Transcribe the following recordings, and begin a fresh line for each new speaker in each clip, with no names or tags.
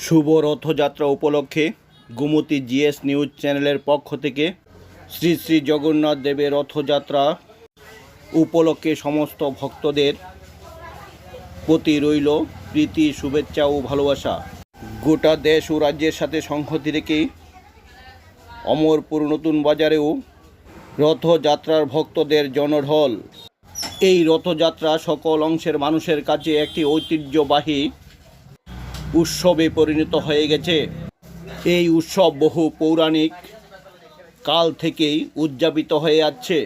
শুভ রথযাত্রা উপলক্ষে Gomti GS news চ্যানেলের পক্ষ থেকে শ্রী শ্রী জগন্নাথ দেবের রথযাত্রা উপলক্ষে সমস্ত ভক্তদের প্রতি রইল প্রীতি, শুভেচ্ছা ও ভালোবাসা। গোটা দেশ ও রাজ্যের সাথে সংহতি রেখে অমরপুর নতুন বাজারেও রথযাত্রার ভক্তদের জনঢল। এই রথযাত্রা সকল অংশের মানুষের কাছে একটি ঐতিহ্যবাহী উৎসবে পরিণত হয়ে গেছে। এই উৎসব বহু পৌরাণিক কাল থেকেই উদযাপিত হয়ে আসছে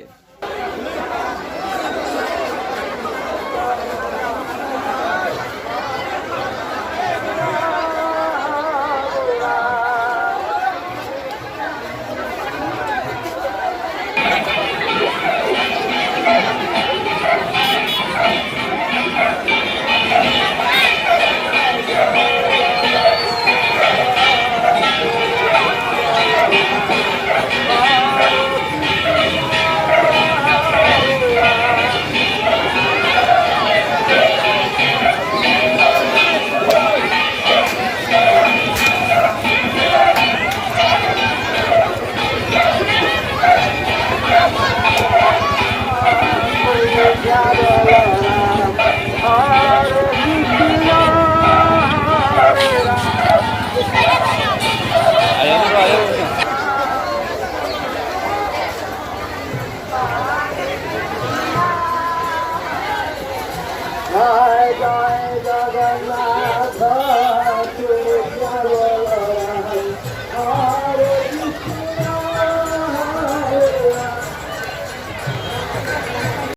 जाएगा